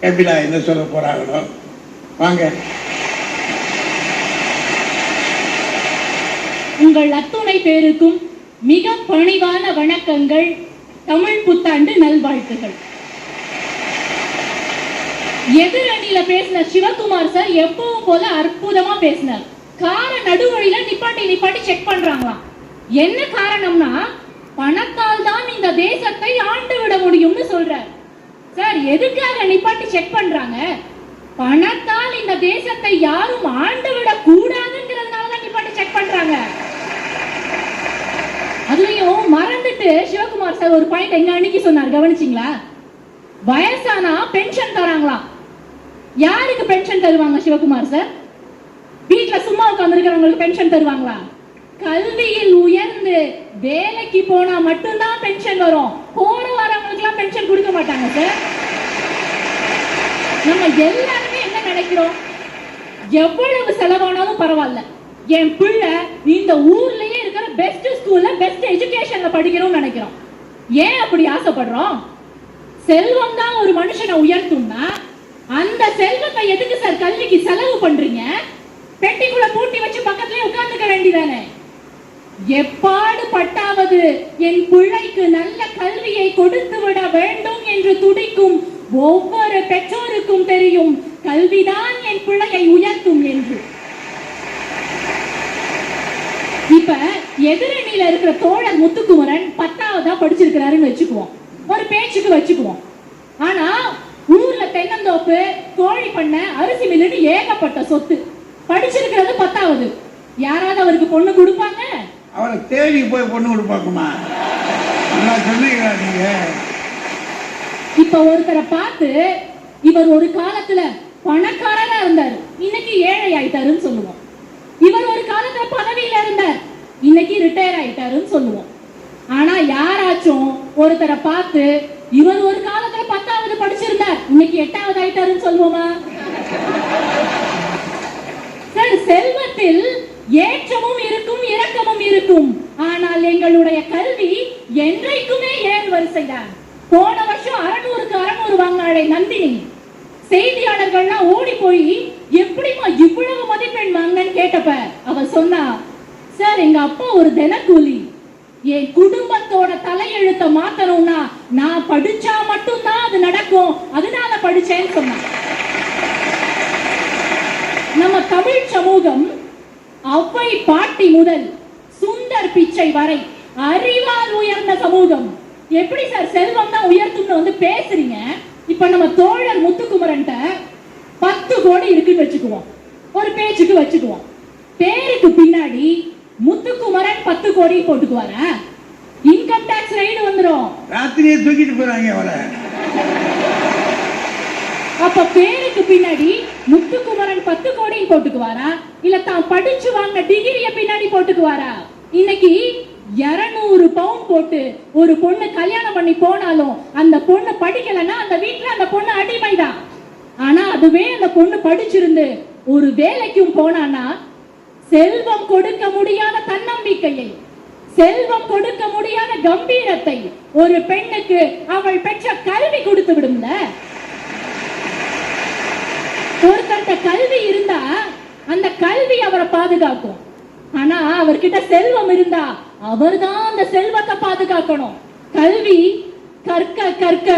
எப்படிடா என்ன சொல்ல போறாங்களோ? வாங்க. உங்கள் அத்துணை பேருக்கும் மிக பணிவான வணக்கங்கள் தமிழ் புத்தாண்டு நல்வாழ்த்துகள். எதிரணியில பேசின சிவகுமார் சார் எப்பவும் போல அற்புதமா பேசினார். கார நடுவழியில நிப்பாட்டி நிப்பாட்டி செக் பண்றாங்களாம். என்ன காரணம்னா பணத்தால் தான் இந்த தேசத்தை ஆண்டு விட முடியும்னு சொல்றார். சார் எதுக்காக நிப்பாட்டி செக் பண்றாங்க? பணத்தால் இந்த தேசத்தை யாரும் ஆண்டு விட கூடாதுங்கிறதுனால தான் நிப்பாட்டி செக் பண்றாங்க. அதுலயும் மறந்துட்டு சிவகுமார் சார் ஒரு பாயிண்ட் எங்க அன்னைக்கு சொன்னார் கவனிச்சிங்களா? வயசானா பென்ஷன் தராங்களாம். யாருக்கு பென்ஷன் தருவாங்க சிவகுமார் சார்? வீட்டுல சும்மா உட்கார்ந்துருக்கிறவங்களுக்கு பென்ஷன் தருவாங்களா? கல்வியில் உயர்ந்து வேலைக்கு போனா மட்டும்தான் பென்ஷன் வரும். போற பென்ஷன் கொடுக்க மாட்டாங்க சார் நம்ம எல்லாருமே என்ன நினைக்கிறோம்? எவ்வளவு செலவானாலும் பரவாயில்ல. என் பிள்ளை இந்த ஊர்லயே இருக்கிற பெஸ்ட் ஸ்கூல்ல பெஸ்ட் எஜுகேஷன்ல படிக்கணும்னு நினைக்கிறோம். ஏன் அப்படி ஆசைப்படுறோம்? செல்வம் தான் ஒரு மனுஷனை உயர்த்தும்னா அந்த செல்வத்தை எதுக்கு சார் கல்விக்கு செலவு பண்றீங்க? பெட்டிக்குள்ள பூட்டி வச்சு பக்கத்துலயே உட்கார்ந்துக்க வேண்டியதானே? எப்பாடு பட்டாவது என் பிள்ளைக்கு நல்ல கல்வியை கொடுத்து விட வேண்டும் என்று துடிக்கும் ஒவ்வொரு பெற்றோருக்கும் தெரியும் கல்விதான் என் பிள்ளையை உயர்த்தும் என்று. இப்ப எதிரணியில இருக்கிற தோழர் முத்துக்குமரன் பத்தாவதா படிச்சிருக்கிறாருன்னு வச்சுக்குவோம். ஒரு பேச்சுக்கு வச்சுக்குவோம். ஆனா ஊர்ல தென்னந்தோப்பு கோழி பண்ணை அரிசி மில்லுன்னு ஏகப்பட்ட சொத்து. படிச்சிருக்கிறது பத்தாவது. யாராவது அவருக்கு பொண்ணு கொடுப்பாங்க? அவரை தேடி போய் பொண்ணு கொடுப்பாக்குமா நல்லா சொன்னீங்களா நீங்க இப்ப ஒருத்தரை பார்த்து இவர் ஒரு காலத்துல பணக்காரரா இருந்தார். இன்னைக்கு ஏழை ஆயிட்டாருன்னு சொல்லுவோம். இவர் ஒரு காலத்துல பதவியில இருந்தார். இன்னைக்கு ரிட்டையர் ஆயிட்டாருன்னு சொல்லுவோம். ஆனா யாராச்சும் ஒருத்தரை பார்த்து இவர் ஒரு காலத்துல பத்தாவது படிச்சிருந்தார். இன்னைக்கு எட்டாவது ஆயிட்டாருன்னு சொல்லுவோமா? சார் செல்வத்தில் ஏற்றமும் இருக்கும் இரக்கமும் இருக்கும். ஆனால் எங்களுடைய கல்வி என்றைக்குமே ஏழு வரிசைதான். போன வருஷம் அறநூறுக்கு அறநூறு வாங்கினாளே நந்தினி செய்தியாளர்கள்லாம் ஓடி போய் எப்படிமா இவ்வளவு மதிப்பெண் வாங்கன்னு கேட்டப்ப அவ சொன்னா சார் எங்க அப்பா ஒரு தினக்கூலி. என் குடும்பத்தோட தலையெழுத்த மாத்தணும்னா நான் படிச்சா மட்டும்தான் அது நடக்கும் அதனால படிச்சேன்னு சொன்னா நம்ம தமிழ் சமூகம் அவ்வை பாட்டி முதல் சுந்தர் பிச்சை வரை அறிவால் உயர்ந்த சமூகம். எப்படி சார் செல்வம் தான் உயர்த்தும்னு வந்து பேசுறீங்க? இப்ப நம்ம தோழர் முத்துக்குமரன்ட்ட பத்து கோடி இருக்குன்னு வச்சுக்குவோம். ஒரு பேச்சுக்கு வச்சுக்குவோம். பேருக்கு பின்னாடி முத்துக்குமரன் பத்து கோடி போட்டுக்குவார? இன்கம் டாக்ஸ் ரைடு வந்துரும். ராத்திரியே தூக்கிட்டு போறாங்க அவரை அப்ப பேருக்கு பின்னாடி முத்துக்குமரன் பத்து கோடி போட்டுக்குவாரா? இல்ல தான் படிச்சு வாங்க டிகிரிய பின்னாடி போட்டுக்குவாரா? இன்னைக்கு 200 பவுன் போட்டு ஒரு பொண்ணு கல்யாணம் பண்ணி போனாலும் அந்த பொண்ணு படிக்கலைன்னா அந்த வீட்டுல அந்த பொண்ணு அடிமைதான். ஆனா அதுவே அந்த பொண்ணு படிச்சிருந்து ஒரு வேலைக்கும் போனானா செல்வம் கொடுக்க முடியாத தன்னம்பிக்கையை செல்வம் கொடுக்க முடியாத கம்பீரத்தை ஒரு பெண்ணுக்கு அவள் பெற்ற கல்வி கொடுத்து விடும்ல? ஒருத்தர்ட்ட கல்வி இருந்தா அந்த கல்வி அவரை பாதுகாக்கும். ஆனா அவர்கிட்ட செல்வம் இருந்தா அவர்தான் அந்த செல்வத்தை பாதுகாக்கணும். கல்வி கற்க கற்க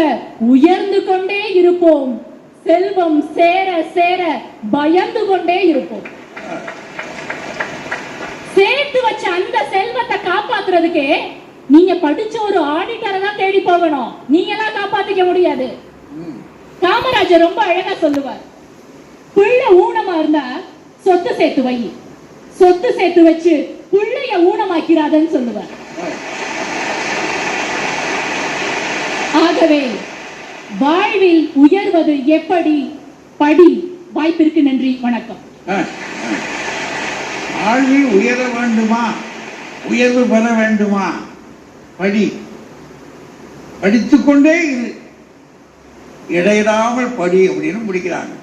உயர்ந்து கொண்டே இருப்போம். செல்வம் சேர சேர பயந்து கொண்டே இருப்போம். சேர்த்து வச்ச அந்த செல்வத்தை காப்பாத்துறதுக்கே நீங்க படிச்ச ஒரு ஆடிட்டரை தான் தேடி போகணும். நீங்க எல்லாம் காப்பாத்திக்க முடியாது. காமராஜர் ரொம்ப அழகா சொல்லுவார். புள்ள ஊனமா இருந்தா சொத்து சேர்த்து வை. சொத்து சேர்த்து வச்சு புள்ளைய ஊனமாக்கிறாதன்னு சொல்லுவார். ஆகவே வாழ்வில் உயர்வது எப்படி? படி. வாய்ப்பிற்கு நன்றி. வணக்கம். வாழ்வில் உயர வேண்டுமா? உயர்வு பெற வேண்டுமா? படி. படித்துக்கொண்டே இரு. இடையிடாமல் படி அப்படின்னு முடிக்கிறாங்க.